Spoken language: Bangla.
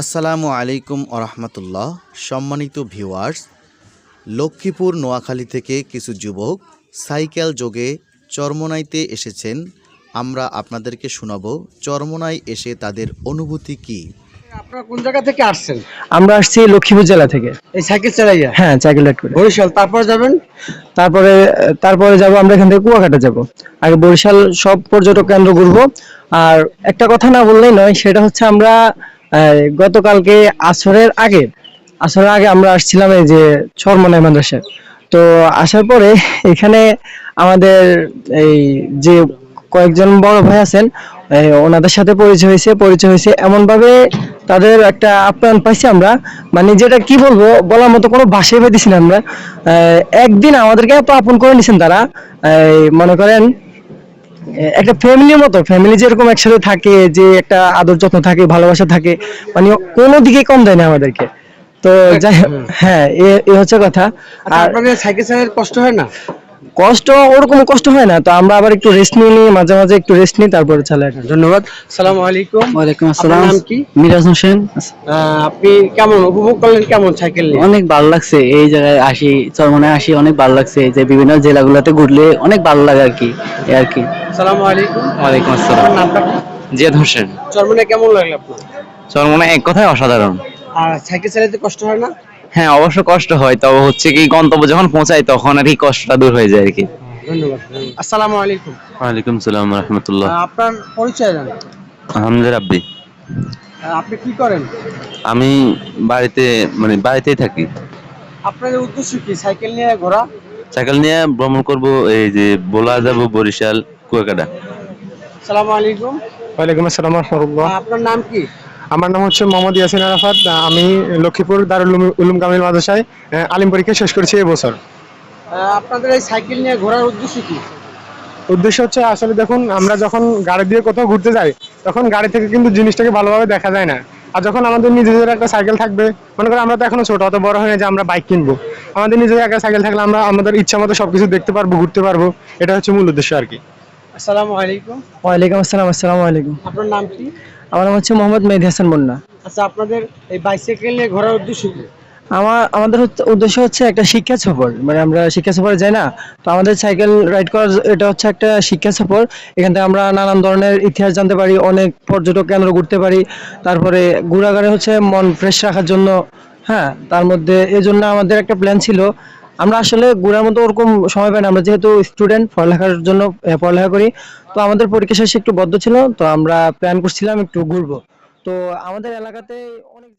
আসসালামু আলাইকুম আরহামতুল্লাহ সম্মানিত ভিউয়ার্স লক্ষ্মীপুর নোয়াখালী থেকে কিছু যুবক সাইকেল যোগে চরমোনাইতে এসেছেন। আমরা আপনাদেরকে শোনাবো চরমোনাই এসে তাদের অনুভূতি কি? আপনারা কোন জায়গা থেকে আসছেন? আমরা আসছি লক্ষ্মীপুর জেলা থেকে। এই সাইকেল চালাইয়া? হ্যাঁ সাইকেল রাইড করে। বরিশাল তারপর যাবেন? তারপরে তারপরে যাব আমরা এখান থেকে কুয়াকাটা যাব। আগে বরিশাল সব পর্যটক কেন্দ্র ঘুরবো। আর একটা কথা না বললেই নয় সেটা হচ্ছে আমরা গতকালকে আসরের আগে আসরের আগে আমরা আসছিলাম এই যে চরমনাই মাদ্রাসায়। তো আসার পরে এখানে আমাদের এই যে কয়েকজন বড় ভাই আছেন ওনাদের সাথে পরিচয় হয়েছে পরিচয় হয়েছে এমন ভাবে তাদের একটা আপ্যায়ন পাইছি আমরা। মানে যেটা কি বলব, বলার মতো কোনো ভাষাই পাইতেছি না আমরা। একদিন আমাদেরকে এত আপন করে নিছেন তারা। মনে করেন একটা ফ্যামিলির মতো ফ্যামিলি যেরকম একসাথে থাকে যে একটা আদর যত্ন থাকে ভালোবাসা থাকে মানে কোনো দিকে কম দেয় না আমাদেরকে। তো যাই হোক, হ্যাঁ এ- এ হচ্ছে কথা। আচ্ছা, আর আপনাদের সাইকেল চালানোর কষ্ট হয় না? কষ্ট ওরকম কষ্ট হয় না তো আমরা আবার একটু রেস্ট নিয়ে নিই মাঝে মাঝে একটু রেস্ট নিই তারপরে চালাই ধন্যবাদ। সালাম আলাইকুম। ওয়ালাইকুম আসসালাম। নাম কি? মিরাজ হোসেন। আপনি কেমন উপভোগ করলেন? কেমন সাইকেল নিয়ে? অনেক ভালো লাগছে। এই জায়গায় আসি চরমনায় আসি অনেক ভালো লাগছে। যে বিভিন্ন জেলাগুলোতে ঘুরলে অনেক ভালো লাগে আর কি এই আর কি। সালাম আলাইকুম। ওয়ালাইকুম আপনার নামটা জিয়াদ হোসেন। চরমনে কেমন লাগল আপনার? চরমনে এক কথায় অসাধারণ। আর সাইকেল চালাতে কষ্ট হয় না? হ্যাঁ অবশ্য কষ্ট হয় তবে হচ্ছে কি গন্তব্য যখন পৌঁছাই তখন আর কি কষ্টটা দূর হয়ে যায় আর কি। ধন্যবাদ। আসসালামু আলাইকুম। ওয়ালাইকুম সালাম রহমতুল্লাহ। আপনার পরিচয় জান আহমদ রাব্বি আপনি কি করেন? আমি বাড়িতে মানে বাড়িতেই থাকি। আপনাদের উদ্দেশ্য কি? সাইকেল নিয়ে ঘোরা? সাইকেল নিয়ে ভ্রমণ করব এই যে বোলা যাব বরিশাল কুয়াকাটা। সালাম আলাইকুম। ওয়ালাইকুম আসসালাম রহমতুল্লাহ। আপনার নাম কি? আমার নাম হচ্ছে মোহাম্মদ ইয়াসিন আরাফাত আমি লক্ষ্মীপুর দারুল উলুম- কামিল মাদ্রাসায় আলিম পরীক্ষা শেষ করেছি এবছর আপনাদের এই সাইকেল নিয়ে ঘোরার উদ্দেশ্য কি? উদ্দেশ্য হচ্ছে আসলে দেখুন আমরা যখন গাড়ি দিয়ে কোথাও ঘুরতে যাই তখন গাড়ি থেকে কিন্তু জিনিসটাকে ভালোভাবে দেখা যায় না। আর যখন আমাদের নিজেদের একটা সাইকেল থাকবে মনে করো আমরা তো এখনও ছোট অত বড় হয়ে যে আমরা বাইক কিনবো। আমাদের নিজেদের একটা সাইকেল থাকলে আমরা আমাদের ইচ্ছা মতো সবকিছু দেখতে পারব ঘুরতে পারব এটা হচ্ছে মূল উদ্দেশ্য আর কি। আসসালামু আলাইকুম। ওয়ালাইকুম আসসালাম আসসালামু আলাইকুম। আপনার নাম কি? আমার নাম হচ্ছে মোহাম্মদ মেহেদি হাসান বন্যা। আচ্ছা আপনাদের এই বাইসাইকেল নিয়ে ঘোরার উদ্দেশ্য কি? আমার আমাদের হচ্ছে- উদ্দেশ্য হচ্ছে একটা শিক্ষা সফর। মানে আমরা শিক্ষা সফরে যাই না তো আমাদের সাইকেল রাইড করার এটা হচ্ছে একটা শিক্ষা সফর। এখান থেকে আমরা নানান ধরনের ইতিহাস জানতে পারি অনেক পর্যটক কেন্দ্র ঘুরতে পারি। তারপরে ঘোরাঘুরে হচ্ছে মন ফ্রেশ রাখার জন্য হ্যাঁ তার মধ্যে এই জন্য আমাদের একটা প্ল্যান ছিল আমরা আসলে ঘোরার মতো ওরকম সময় পাই না। আমরা যেহেতু স্টুডেন্ট পড়ালেখার জন্য পড়ালেখা করি, তো আমাদের পরীক্ষা শেষে একটু বদ্ধ ছিল, তো আমরা প্ল্যান করছিলাম একটু ঘুরবো। তো আমাদের এলাকাতে অনেক